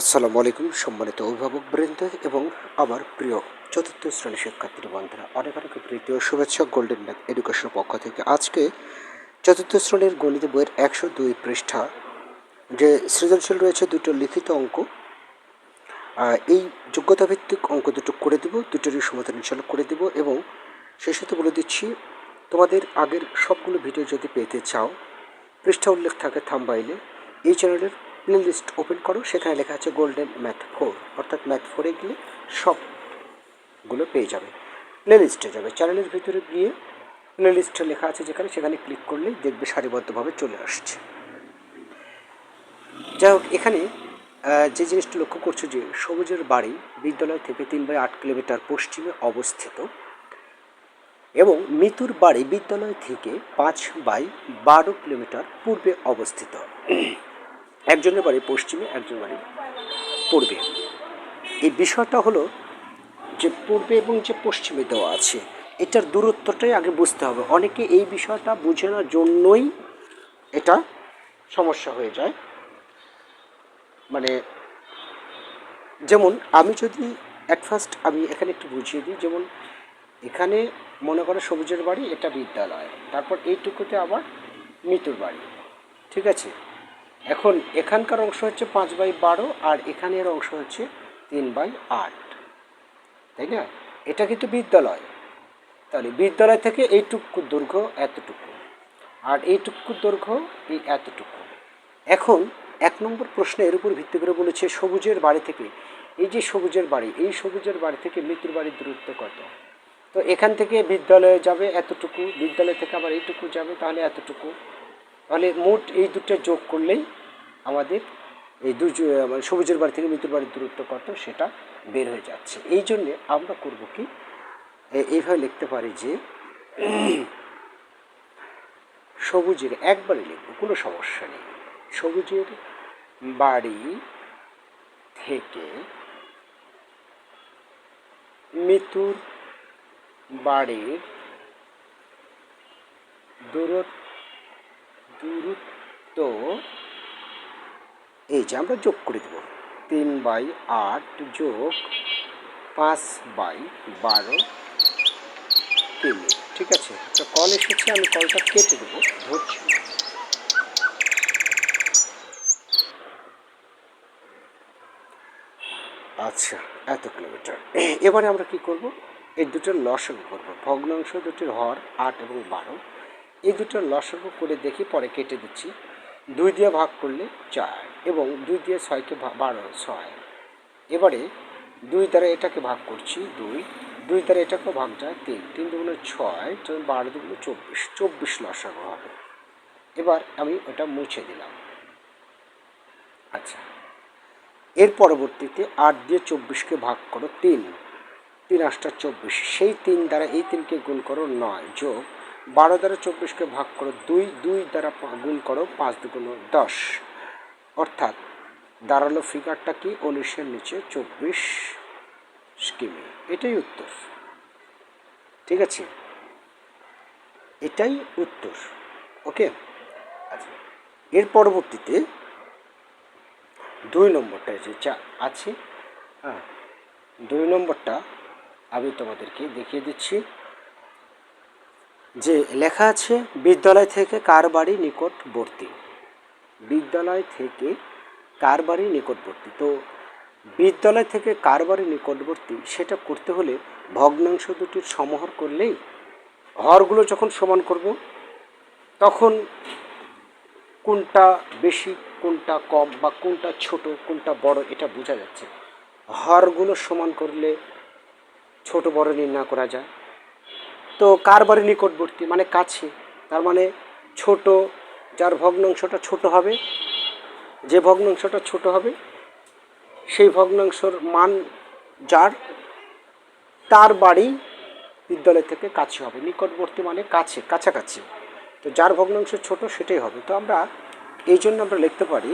আসসালামু আলাইকুম, সম্মানিত অভিভাবক বৃন্দ এবং আমার প্রিয় চতুর্থ শ্রেণি শিক্ষার্থী বন্ধুরা, অনেক অনেক প্রীতি ও শুভেচ্ছা গোল্ডেন ম্যাথ এডুকেশনের পক্ষ থেকে। আজকে চতুর্থ শ্রেণির গণিত বইয়ের একশো দুই পৃষ্ঠা যে সৃজনশীল রয়েছে দুটো লিখিত অঙ্ক এই যোগ্যতা ভিত্তিক অঙ্ক দুটো করে দেব, দুটোরই সমাধান ইনশাল্লাহ করে দেব এবং সেই সাথে বলে দিচ্ছি, তোমাদের আগের সবগুলো ভিডিও যদি পেতে চাও, পৃষ্ঠা উল্লেখ থাকে থাম্বাইলে, এই চ্যানেলের প্লে লিস্ট ওপেন করো, সেখানে লেখা আছে গোল্ডেন ম্যাথ ফোর অর্থাৎ ম্যাথ ফোরে গেলে সবগুলো পেয়ে যাবে। প্লে লিস্টে যাবে। চ্যানেলের ভিতরে গিয়ে প্লে লিস্টে লেখা আছে যেখানে, সেখানে ক্লিক করলেই দেখবে সারিবদ্ধভাবে চলে আসছে। যাই হোক, এখানে যে জিনিসটা লক্ষ্য করছ যে সবুজের বাড়ি বিদ্যালয় থেকে তিন বাই আট কিলোমিটার পশ্চিমে অবস্থিত এবং মিতুর বাড়ি বিদ্যালয় থেকে পাঁচ বাই বারো কিলোমিটার পূর্বে অবস্থিত। একজনের বাড়ি পশ্চিমে, একজনের বাড়ি পূর্বে। এই বিষয়টা হলো যে পূর্বে এবং যে পশ্চিমে দেওয়া আছে, এটার দূরত্বটাই আগে বুঝতে হবে। অনেকে এই বিষয়টা বুঝে না জন্যই এটা সমস্যা হয়ে যায়। মানে যেমন আমি যদি অ্যাট ফার্স্ট আমি এখানে একটু বুঝিয়ে দিই, যেমন এখানে মনে করো সবুজের বাড়ি, এটা বিদ্যালয়, তারপর এইটুকুতে আবার মিতুর বাড়ি, ঠিক আছে? এখন এখানকার অংশ হচ্ছে পাঁচ বাই বারো আর এখানের অংশ হচ্ছে তিন বাই আট। তাই না? এটা কিন্তু বিদ্যালয়। তাহলে বিদ্যালয় থেকে এইটুকু দৈর্ঘ্য এতটুকু আর এইটুকু দৈর্ঘ্য এই এতটুকু। এখন এক নম্বর প্রশ্ন এর উপর ভিত্তি করে বলেছে, সবুজের বাড়ি থেকে, এই যে সবুজের বাড়ি, এই সবুজের বাড়ি থেকে মৃত্যুর বাড়ির দূরত্ব কত? তো এখান থেকে বিদ্যালয়ে যাবে এতটুকু, বিদ্যালয় থেকে আবার এইটুকু যাবে, তাহলে এতটুকু। তাহলে মোট এই দুটো যোগ করলেই আমাদের এই দু মানে সবুজের বাড়ি থেকে মৃত্যুর বাড়ির দূরত্ব কত সেটা বের হয়ে যাচ্ছে। এই জন্যে আমরা করব কি এইভাবে লিখতে পারি যে সবুজের একবারে লিখব, কোনো সমস্যা নেই। সবুজের বাড়ি থেকে মৃত্যুর বাড়ির দূরত্ব দূরত্ব এই যে আমরা যোগ করে দেব। তিন বাই আট যোগ পাঁচ বাই বারো কিমি, ঠিক আছে? তো কল এসেছে, আমি কলটা কেটে দেবো, ধরছি। আচ্ছা এত কিলোমিটার। এবারে আমরা কি করব? এই দুটোর লসাগু করব। ভগ্নাংশ দুটির হর আট এবং বারো। এই দুটো লসাগু করে দেখি পরে কেটে দিচ্ছি। দুই দিয়ে ভাগ করলে চার এবং দুই দিয়ে ছয়কে বারো, ছয়। এবারে দুই দ্বারা এটাকে ভাগ করছি দুই দুই দ্বারা এটাকেও ভাগ যায় তিন। তিন দুগুলো ছয় বারো দুগুলো চব্বিশ। চব্বিশ লসাগু হবে। এবার আমি ওটা মুছে দিলাম। আচ্ছা। এর পরবর্তীতে আট দিয়ে চব্বিশকে ভাগ করো তিন। তিন আটটা চব্বিশ। সেই তিন দ্বারা এই তিনকে গুণ করো নয় যোগ বারো দ্বারা চব্বিশকে ভাগ করো, দুই দুই দ্বারা গুণ করো, পাঁচ দুগুণ দশ। অর্থাৎ দাঁড়াল ফিগারটা কি? উনিশের নিচে চব্বিশ কিমি। এটাই উত্তর। ঠিক আছে? এটাই উত্তর। ওকে? আচ্ছা এর পরবর্তীতে দুই নম্বরটা যে চা আছে হ্যাঁ দুই নম্বরটা আমি তোমাদেরকে দেখিয়ে দিচ্ছি। যে লেখা আছে, বিদ্যালয় থেকে কার বাড়ি নিকটবর্তী। বিদ্যালয় থেকে কার বাড়ি নিকটবর্তী। তো বিদ্যালয় থেকে কার বাড়ি নিকটবর্তী, সেটা করতে হলে ভগ্নাংশ দুটির সমহর করলেই হরগুলো যখন সমান করব, তখন কোনটা বেশি, কোনটা কম বা কোনটা ছোট, কোনটা বড়, এটা বোঝা যাচ্ছে। হরগুলো সমান করলে ছোট বড় নির্ণয় করা যায়। তো কার বাড়ি নিকটবর্তী? মানে কাছে। তার মানে ছোট, যার ভগ্নাংশটা ছোট হবে, যে ভগ্নাংশটা ছোট হবে, সেই ভগ্নাংশর মান যার, তার বাড়ি বিদ্যালয় থেকে কাছে হবে। নিকটবর্তী মানে কাছে, কাছাকাছি। তো যার ভগ্নাংশ ছোট, সেটাই হবে। তো আমরা এই জন্য আমরা লিখতে পারি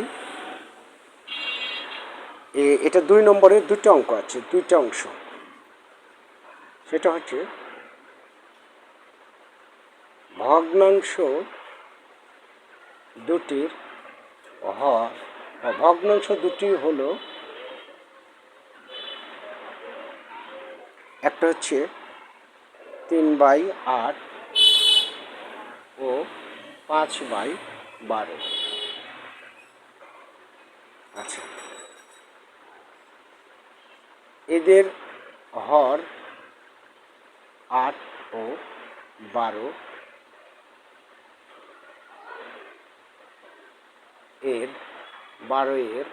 এটা দুই নম্বরের দুটো অঙ্ক আছে, দুইটা অংশ। সেটা হচ্ছে ভগ্নাংশ দুটির হর ভগ্নাংশ দুটি হল একটা হচ্ছে তিন বাই আট ও পাঁচ বাই বারো। আচ্ছা। এদের হর আট ও বারো এর, বারো এর,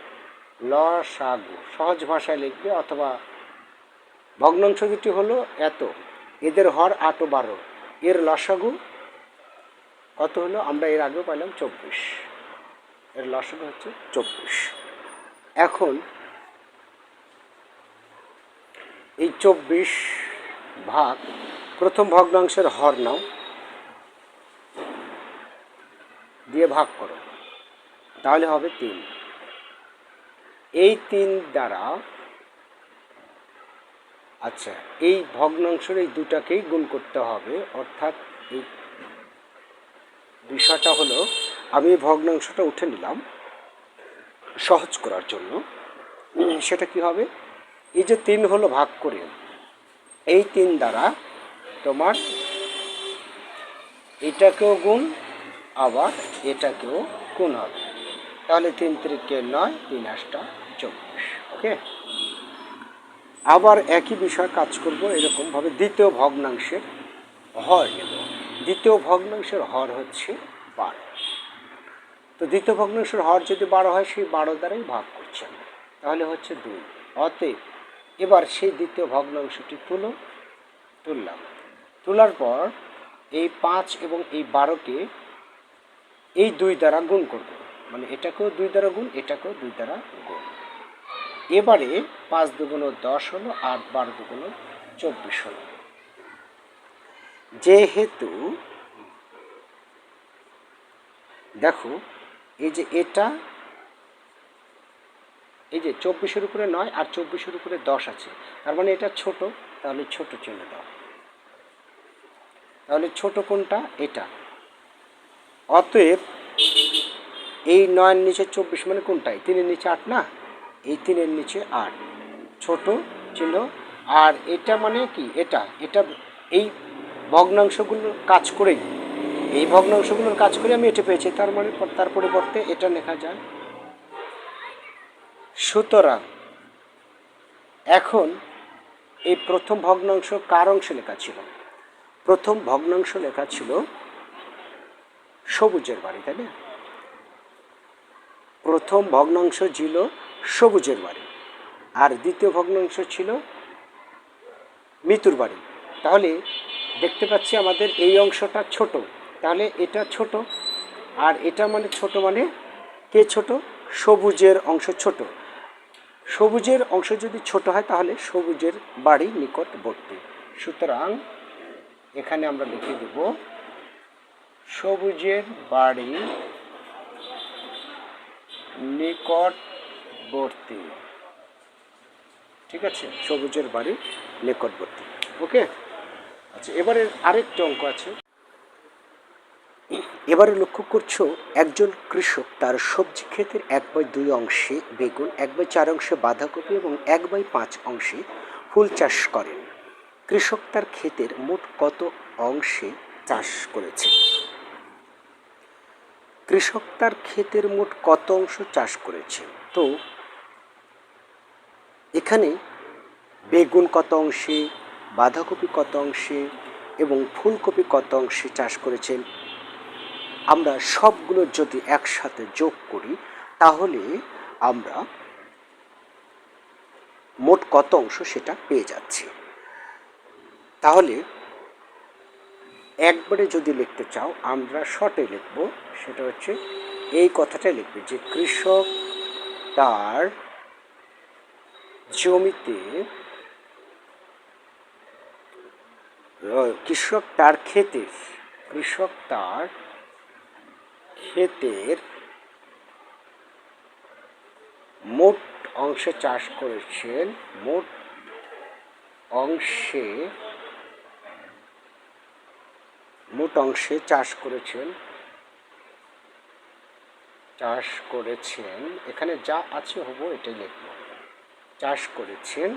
ল লসাগু সহজ ভাষায় লিখবে অথবা ভগ্নাংশ দুটি হলো এত। এদের হর আট ও বারো। এর লসাগু কত হলো? আমরা এর আগেও পাইলাম চব্বিশ। এর লসাগু হচ্ছে চব্বিশ। এখন এই চব্বিশ ভাগ প্রথম ভগ্নাংশের হর নাও, দিয়ে ভাগ করো। তাহলে হবে তিন। এই তিন দ্বারা আচ্ছা এই ভগ্নাংশের এই দুটাকেই গুণ করতে হবে, অর্থাৎ এই বিষয়টা হলো, আমি এই ভগ্নাংশটা উঠে নিলাম সহজ করার জন্য। সেটা কি হবে? এই যে তিন হলো ভাগ করে, এই তিন দ্বারা তোমার এটাকেও গুণ, আবার এটাকেও গুণ হবে। তাহলে তিন তিরিকে নয়, তিন আটটা চব্বিশ, ওকে? আবার একই বিষয় কাজ করব, এরকমভাবে দ্বিতীয় ভগ্নাংশের হর নেব। দ্বিতীয় ভগ্নাংশের হর হচ্ছে বারো। তো দ্বিতীয় ভগ্নাংশের হর যদি বারো হয়, সেই বারো দ্বারাই ভাগ করছেন তাহলে হচ্ছে দুই। অতএব এবার সেই দ্বিতীয় ভগ্নাংশটি তুলো, তুললাম। তোলার পর এই পাঁচ এবং এই বারোকে এই দুই দ্বারা গুণ করব। মানে এটাকেও দুই দ্বারা গুণ, এটাকেও দুই দ্বারা গুণ। এবারে পাঁচ দুগুণ দশ হলো, আট বারো দুগুণ চব্বিশ হলো। যেহেতু দেখো, এই যে এটা, এই যে চব্বিশের উপরে নয় আর চব্বিশের উপরে দশ আছে, তার মানে এটা ছোট, তাহলে ছোট চিহ্ন দাও। তাহলে ছোট কোনটা? এটা। অতএব এই নয়ের নিচে চব্বিশ মানে কোনটাই? তিনের নিচে আট না? এই তিনের নিচে আট। ছোট চিহ্ন। আর এটা মানে কি? এটা এটা এই ভগ্নাংশগুলোর কাজ করেই। এই ভগ্নাংশগুলোর কাজ করে আমি এটা পেয়েছি। তার মানে তার পরিবর্তে এটা লেখা যায়। সুতরাং এখন এই প্রথম ভগ্নাংশ কার অংশে লেখা ছিল? প্রথম ভগ্নাংশ লেখা ছিল সবুজের বাড়ি, তাই না? প্রথম ভগ্নাংশ ছিল সবুজের বাড়ি আর দ্বিতীয় ভগ্নাংশ ছিল মিতুর বাড়ি। তাহলে দেখতে পাচ্ছি আমাদের এই অংশটা ছোট। তাহলে এটা ছোট আর এটা মানে ছোট মানে কে ছোট? সবুজের অংশ ছোট। সবুজের অংশ যদি ছোট হয় তাহলে সবুজের বাড়ি নিকটবর্তী। সুতরাং এখানে আমরা লিখে দেব সবুজের বাড়ি নিকটবর্তী। ঠিক আছে? সবুজের বাড়ি নিকটবর্তী। ওকে? আচ্ছা এবারে আরেকটি অঙ্ক আছে। এবারে লক্ষ্য করছ, একজন কৃষক তার সবজি ক্ষেতের এক বাই দুই অংশে বেগুন, এক বাই চার অংশে বাঁধাকপি এবং এক বাই পাঁচ অংশে ফুল চাষ করেন। কৃষক তার ক্ষেতের মোট কত অংশে চাষ করেছে? কৃষক তার ক্ষেতের মোট কত অংশ চাষ করেছে? তো, এখানে বেগুন কত অংশে, বাঁধাকপি কত অংশে এবং ফুলকপি কত অংশে চাষ করেছেন? আমরা সবগুলো যদি একসাথে যোগ করি, তাহলে আমরা মোট কত অংশ সেটা পেয়ে যাচ্ছি। তাহলে, একবারে যদি লিখতে চাও, আমরা শর্টে লিখব সেটা হচ্ছে এই কথাটাই লিখবে যে কৃষক তার জমিতে কৃষক তার ক্ষেতের, কৃষক তার ক্ষেতের মোট অংশে চাষ করেছেন, মোট অংশে মোট অংশে চাষ করেছেন চাষ করেছেন, এখানে যা আছে হব এটাই লিখব। চাষ করেছেন,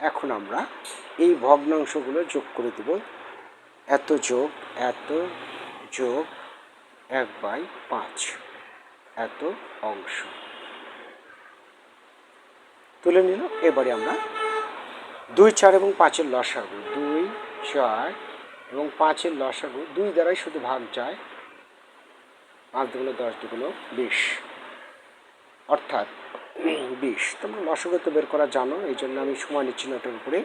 এখন আমরা এই ভগ্নাংশগুলো যোগ করে দেব। এত যোগ এত যোগ, এক বাই পাঁচ, এত অংশ। তুলে নিল এবারে আমরা দুই চার এবং পাঁচের লসাগু, দুই, চার এবং পাঁচের লসাগু, দুই দ্বারাই শুধু ভাগ যায় পাঁচ দুগুলো, দশ দুগুলো, বিশ। অর্থাৎ বিশ। তোমরা লসাগু তো বের করা জানো, এই জন্য আমি সময় নিচ্ছি না ওটার উপরে।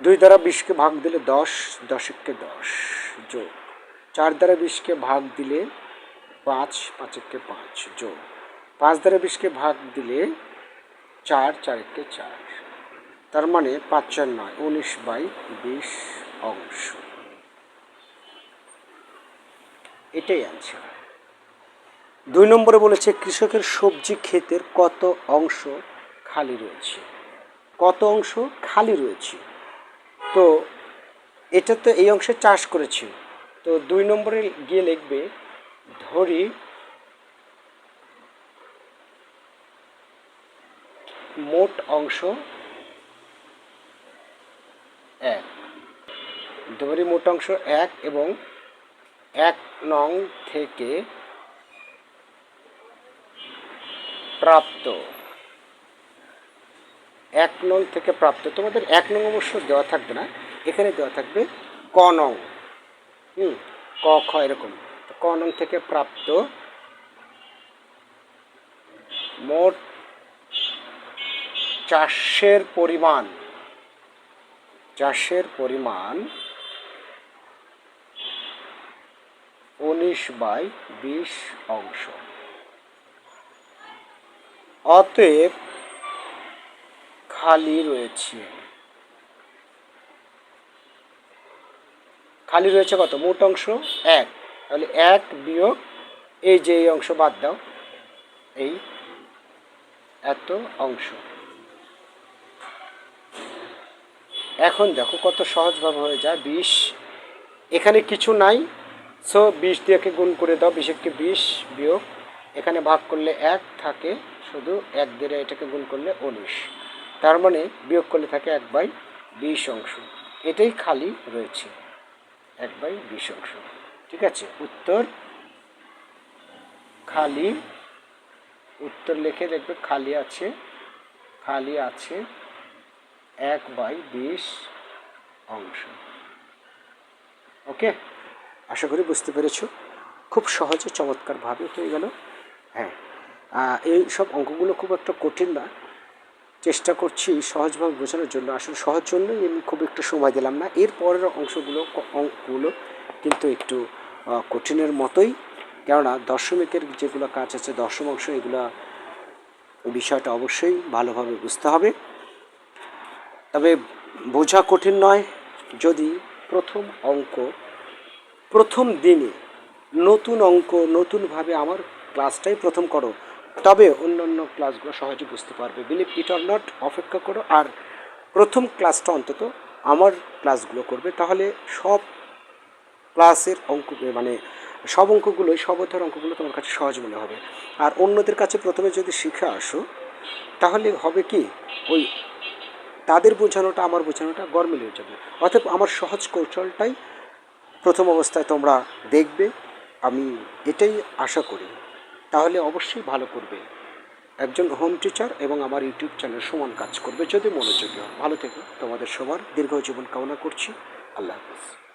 দুই দ্বারা বিশকে ভাগ দিলে দশ, দশককে দশ যোগ। চার দ্বারা বিশকে ভাগ দিলে পাঁচ, পাঁচককে পাঁচ যোগ। পাঁচ দ্বারা বিশকে ভাগ দিলে চার চারকে চার। তার মানে পাঁচ চার নয়, উনিশ বাই বিশ অংশ। এটাই অ্যান্সার দুই নম্বরে বলেছে, কৃষকের সবজি ক্ষেতের কত অংশ খালি রয়েছে। কত অংশ খালি রয়েছে। তো এটা তো এই অংশে চাষ করেছে। তো দুই নম্বরে গিয়ে লিখবে, ধরি মোট অংশ এক। ধরি মোট অংশ এক এবং এক নং থেকে প্রাপ্ত। এক নং থেকে প্রাপ্ত। তোমাদের এক নং অবশ্য দেওয়া থাকবে না। এখানে দেওয়া থাকবে ক নং। হুম, ক, খ এরকম। ক নং থেকে প্রাপ্ত মোট চাষের পরিমাণ। চাষের পরিমাণ উনিশ বাই বিশ অংশ। অতএব খালি রয়েছে। খালি রয়েছে কত? মোট অংশ এক। তাহলে এক বিয়োগ এই যে এই অংশ বাদ দাও। এই এত অংশ। এখন দেখো কত সহজভাবে হয়ে যায়। বিশ। এখানে কিছু নাই। সো বিশ দিয়েকে গুণ করে দাও বিশেষকে বিশ বিয়োগ। এখানে ভাগ করলে এক থাকে, শুধু এক দিয়ে এটাকে গুণ করলে উনিশ। তার মানে বিয়োগ করলে থাকে এক বাই বিশ অংশ। এটাই খালি রয়েছে, এক বাই বিশ অংশ। ঠিক আছে? উত্তর খালি, উত্তর লিখে দেখবে খালি আছে খালি আছে এক বাই বিশ অংশ। ওকে? আশা করি বুঝতে পেরেছ। খুব সহজে চমৎকারভাবে হয়ে গেল। হ্যাঁ এই সব অঙ্কগুলো খুব একটা কঠিন না। চেষ্টা করছি সহজভাবে বোঝানোর জন্য। আসলে সহজ জন্যই আমি খুব একটু সময় দিলাম না। এর পরের অংশগুলো, অঙ্কগুলো কিন্তু একটু কঠিনের মতোই। কেননা দশমিকের যেগুলো কাজ আছে, দশম অংশ, এগুলো বিষয়টা অবশ্যই ভালোভাবে বুঝতে হবে। তবে বোঝা কঠিন নয়। যদি প্রথম অঙ্ক প্রথম দিনে নতুন অঙ্ক, নতুনভাবে আমার ক্লাসটাই প্রথম করো, তবে অন্যান্য ক্লাসগুলো সহজে বুঝতে পারবে। বিলিভ ইট অর নট অপেক্ষা করো। আর প্রথম ক্লাসটা অন্তত আমার ক্লাসগুলো করবে। তাহলে সব ক্লাসের অঙ্ক মানে সব অঙ্কগুলোই, সব অধ্যায়ের অঙ্কগুলো তোমার কাছে সহজ মনে হবে। আর অন্যদের কাছে প্রথমে যদি শিখে আসো, তাহলে হবে কি? ওই তাদের বোঝানোটা, আমার বোঝানোটা গরমিল হয়ে যাবে। অতএব আমার সহজ কৌশলটাই প্রথম অবস্থায় তোমরা দেখবে, আমি এটাই আশা করি। তাহলে অবশ্যই ভালো করবে। একজন হোম টিচার এবং আমার ইউটিউব চ্যানেল সমান কাজ করবে, যদি মনোযোগী হয় ভালো থেকে। তোমাদের সবার দীর্ঘ জীবন কামনা করছি। আল্লাহ হাফিজ।